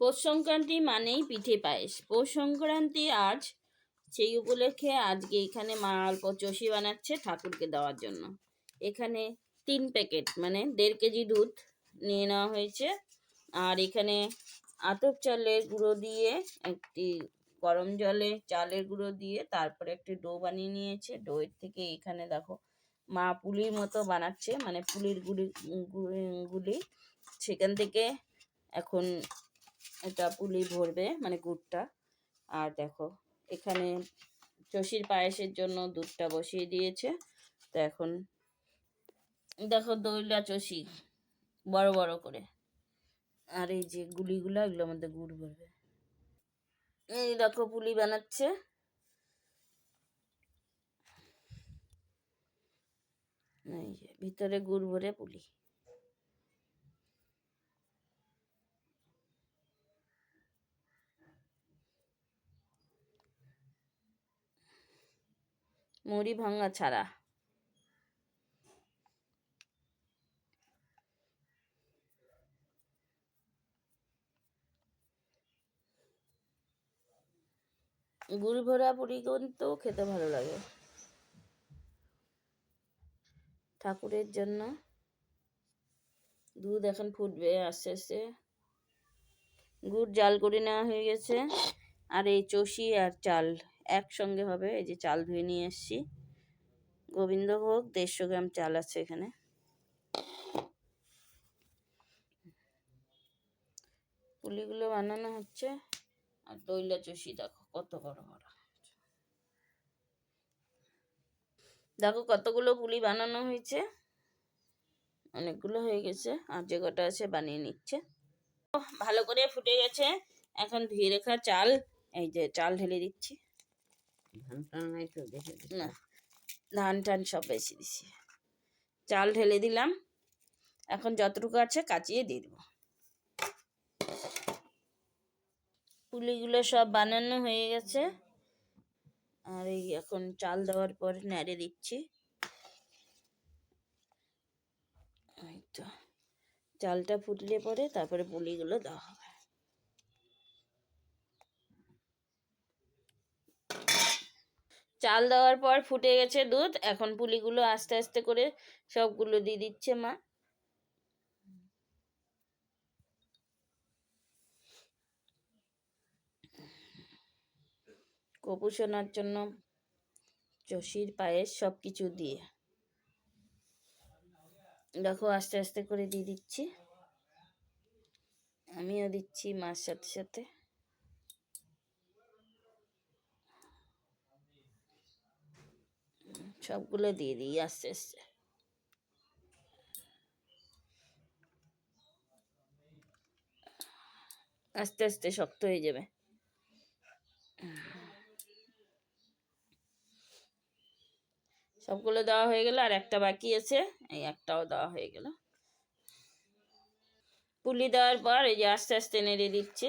পৌষ সংক্রান্তি মানেই পিঠে পায়েস। পৌষ সংক্রান্তি আজ, সেই উপলক্ষে আজকে এখানে মা অল্প চষি বানাচ্ছে ঠাকুরকে দেওয়ার জন্য। এখানে তিন প্যাকেট মানে দেড় কেজি দুধ নিয়ে নেওয়া হয়েছে। আর এখানে আতপ চালের গুঁড়ো দিয়ে, একটি গরম জলে চালের গুঁড়ো দিয়ে তারপরে একটি ডো বানিয়ে নিয়েছে। ডোয়ের থেকে এখানে দেখো মা পুলির মতো বানাচ্ছে মানে পুলির গুলি- গুলি। সেখান থেকে এখন এটা পুলি ভরবে মানে গুড়টা। আর দেখো, এখানে চষির পায়েসের জন্য দুধটা বসিয়ে দিয়েছে। তো এখন দেখো দইলা চষি, বড় বড় করে। আর এই যে গুলিগুলো, এগুলোর মধ্যে গুড় ভরবে। এই দেখো পুলি বানাচ্ছে। এই যে, ভিতরে গুড় ভরে পুলি। মুড়ি ভাঙা ছাড়া। গুড় ভরা পুরি কিন্তু খেতে ভালো লাগে। ঠাকুরের জন্য দুধ এখন ফুটবে আস্তে আস্তে। গুড় জাল করে নেওয়া হয়ে গেছে। আর এই চষি আর চাল। একসঙ্গে হবে। এই যে চাল ধুয়ে নিয়ে এসছি। গোবিন্দভোগ দেড়শো গ্রাম চাল আছে এখানে। পুলিগুলো বানানো হচ্ছে। আর দইলা চষি, দেখো কত বড় বড়। দেখো কতগুলো পুলি বানানো হয়েছে। অনেকগুলো হয়ে গেছে। আর যে কটা আছে বানিয়ে নিচ্ছে। ভালো করে ফুটে গেছে। এখন ধুয়ে রেখা চাল। এই যে চাল ঢেলে দিচ্ছি ধান টান নাই তো দেখে দেখে। ধান টান সব বেশি দিছি। চাল ঢেলে দিলাম। এখন যতটুকু আছে কাচিয়ে দিয়ে দেবো। পুলিগুলো সব বানানো হয়ে গেছে। আর এই এখন চাল দেওয়ার পর নেড়ে দিচ্ছি। চালটা ফুটলে পরে তারপরে পুলিগুলো দেওয়া হবে। চাল দেওয়ার পর ফুটে গেছে দুধ। এখন পুলিগুলো আস্তে আস্তে করে সবগুলো দিয়ে দিচ্ছে মা। কপুষণার জন্য চষির পায়েস সব কিছু দিয়ে। দেখো আস্তে আস্তে করে দিয়ে দিচ্ছি। আমিও দিচ্ছি মার সাথে সাথে। সবগুলো দিয়ে দিই, আস্তে আস্তে। আস্তে আস্তে শক্ত হয়ে যাবে। সবগুলো দেওয়া হয়ে গেল, আর একটা বাকি আছে, এই একটাও দেওয়া হয়ে গেল। পুলি দেওয়ার পর এই যে আস্তে আস্তে নেড়ে দিচ্ছে,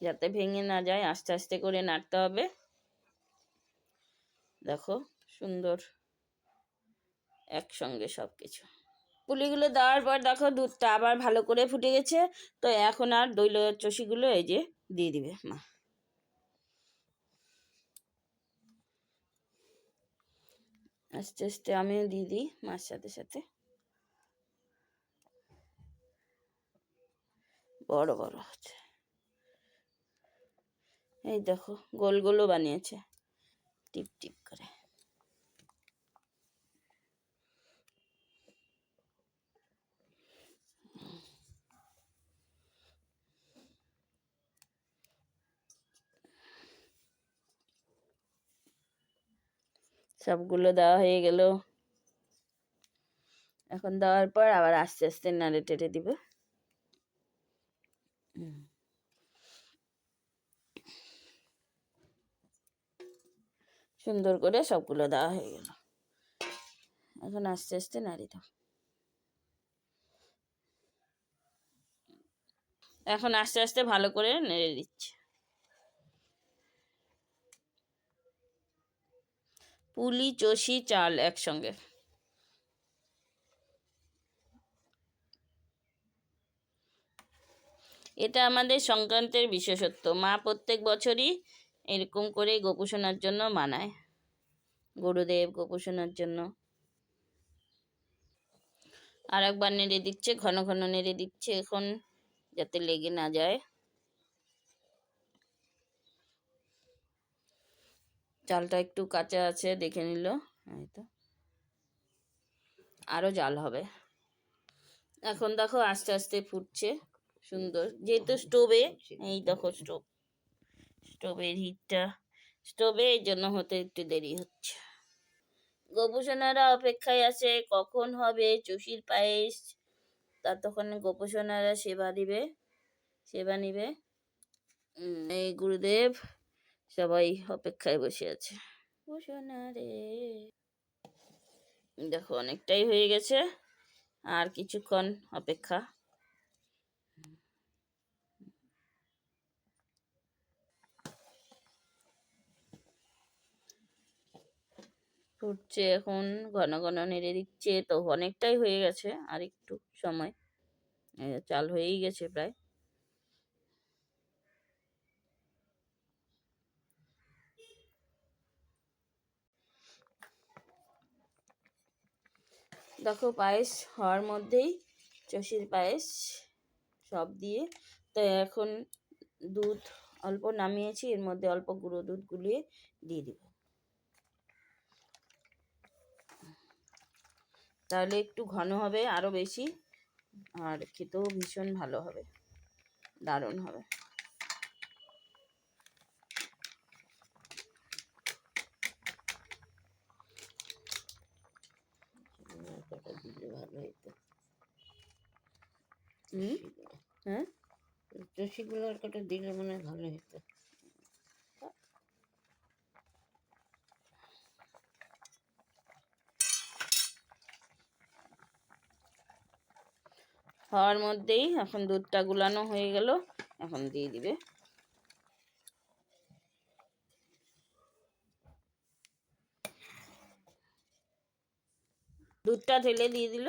যাতে ভেঙে না যায়, আস্তে আস্তে করে নাড়তে হবে। দেখো সুন্দর একসঙ্গে সব কিছু পুলিগুলো দেওয়ার পর দেখো দুধটা আবার ভালো করে ফুটে গেছে, তো এখন আর দইল চষিগুলো এই যে দিয়ে দিবে, মা। আস্তে আস্তে আমিও দিয়ে দিই মার সাথে সাথে। বড় বড় হচ্ছে। এই দেখো গোল গোলও বানিয়েছে টিপ টিপ করে। সবগুলো দেওয়া হয়ে গেল। এখন দেওয়ার পর আবার আস্তে আস্তে নাড়ে টেড়ে দিবে। সুন্দর করে সবগুলো দেওয়া হয়ে গেল। এখন আস্তে আস্তে নাড়ি দাও। এখন আস্তে আস্তে ভালো করে নেড়ে দিচ্ছে। পুলি চষি চাল একসঙ্গে। এটা আমাদের সংক্রান্তের বিশেষত্ব। মা প্রত্যেক বছরই এরকম করে গোপুসোনার জন্য মানায়। গুরুদেব গোপুসোনার জন্য। আর একবার নেড়ে দিচ্ছে, ঘন ঘন নেড়ে দিচ্ছে, এখন যাতে লেগে না যায়। চালটা একটু কাঁচা আছে, দেখে নিল। এই তো। আরও জাল হবে। এখন দেখো আস্তে আস্তে ফুটছে, সুন্দর। যেহেতু স্টোভে, এই দেখো স্টোভ। স্টোভের হিটটা, স্টোভে এই জন্য হতে একটু দেরি হচ্ছে। গোপুসোনারা অপেক্ষায় আছে, কখন হবে চুষির পায়েস? ততক্ষণে গোপুসোনারা সেবা দিবে, সেবা নিবে। এই গুরুদেব সবাই অপেক্ষায় বসে আছে। রে দেখো অনেকটাই হয়ে গেছে। আর কিছুক্ষণ অপেক্ষা। ফুটছে এখন ঘন ঘন নেড়ে দিচ্ছে। তো অনেকটাই হয়ে গেছে। আর একটু সময় চাল হয়েই গেছে প্রায়। দেখো পায়েস হওয়ার মধ্যেই চষির পায়েস সব দিয়ে। তো এখন দুধ অল্প নামিয়েছি, এর মধ্যে অল্প গুঁড়ো দুধ গুলিয়ে দিয়ে দিব। তাহলে একটু ঘন হবে আরও বেশি, আর খেতেও ভীষণ ভালো হবে, দারুণ হবে কটা দিলে ভালো হতো হুম? হ্যাঁ? চষিগুলো কটা দিলে মনে ভালো হতো হওয়ার মধ্যেই এখন দুধটা গুলানো হয়ে গেল এখন দিয়ে দিবে। দুধটা ঢেলে দিয়ে দিল।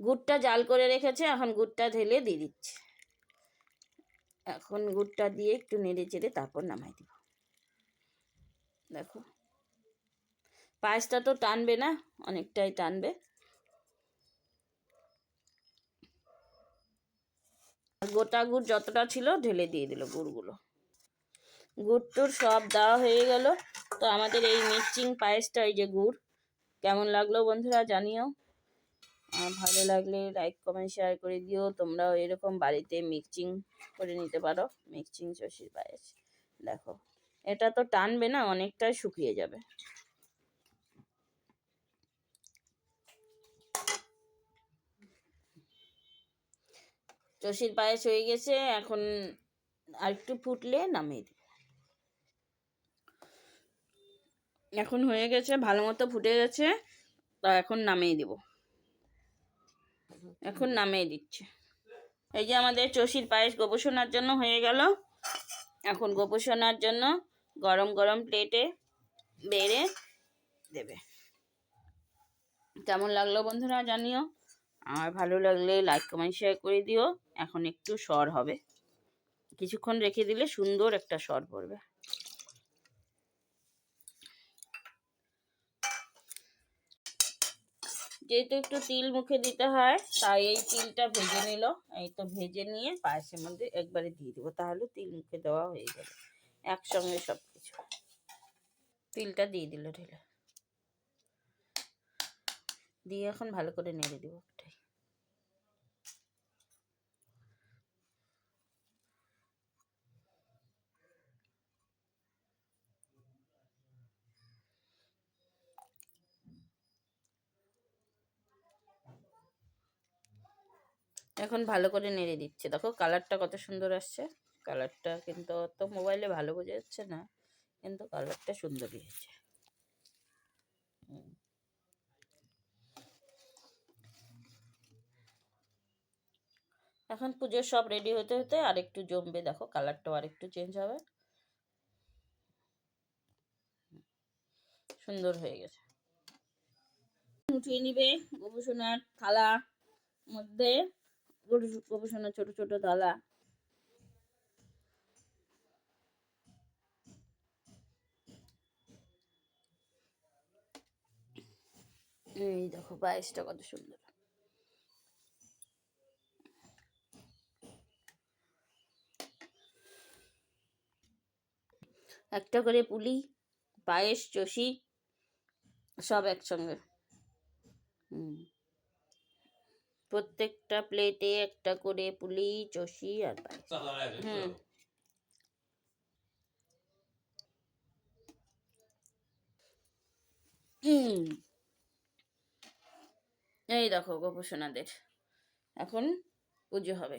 গুড়টা জাল করে রেখেছে, এখন গুড়টা ঢেলে দিয়ে দিচ্ছে। এখন গুড়টা দিয়ে একটু নেড়ে চেড়ে তারপর নামাই দিব। দেখো, পায়েসটা তো টানবে না, অনেকটাই টানবে। গোটা গুড় যতটা ছিল ঢেলে দিয়ে দিল গুড়গুলো। গুড় টুর সব দেওয়া হয়ে গেল। তো আমাদের এই মিক্সিং পায়েসটা, এই যে গুড়, কেমন লাগল বন্ধুরা জানিও। ভালো লাগলে লাইক কমেন্ট শেয়ার করে দিও। তোমরাও এরকম বাড়িতে মিক্সিং করে নিতে পারো। মিক্সিং শশির পায়েস। দেখো, এটা তো টানবে না অনেকটাই শুকিয়ে যাবে। চষির পায়েস হয়ে গেছে, এখন আর একটু ফুটলে নামিয়ে দিই এখন হয়ে গেছে, ভালো মতো ফুটে গেছে, তা এখন নামিয়ে দিব। এখন নামিয়ে দিচ্ছে। এই যে আমাদের চষির পায়েস গোপোষণার জন্য হয়ে গেল। এখন গোপোষণার জন্য গরম গরম প্লেটে বেড়ে দেবে। কেমন লাগল বন্ধুরা জানিও। আর ভালো লাগলে লাইক কমেন্ট শেয়ার করে দিও। এখন একটু সর হবে। কিছুক্ষণ রেখে দিলে সুন্দর একটা সর পড়বে। যেহেতু একটু তিল মুখে দিতে হয়, তাই এই তিলটা ভেজে নিল। এই তো ভেজে নিয়ে পায়েসের মধ্যে একবারে দিয়ে দেবো, তাহলে তিল মুখে দেওয়া হয়ে যাবে একসঙ্গে সব কিছু তিলটা দিয়ে দিল ঢেলে। দিয়ে এখন ভালো করে নেড়ে দেবো এখন ভালো করে নেড়ে দিচ্ছে। দেখো কালারটা কত সুন্দর আসছে। কালারটা কিন্তু অত মোবাইলে ভালো বোঝা যাচ্ছে না, কিন্তু কালারটা সুন্দরই হয়েছে। এখন পুজোর সব রেডি হতে হতে আরেকটু জমবে। দেখো কালারটাও আরেকটু চেঞ্জ হবে। সুন্দর হয়ে গেছে। উঠিয়ে নিবে গবেষণার থালা মধ্যে। গবেষণা, ছোট ছোট ডালা এই দেখো পায়েসটা কত সুন্দর। একটা করে পুলি, পায়েস, চষি, সব একসঙ্গে হুম প্রত্যেকটা প্লেটে একটা করে পুলি চষি আর হুম। এই দেখো গোপসোনাদের। এখন পুজো হবে।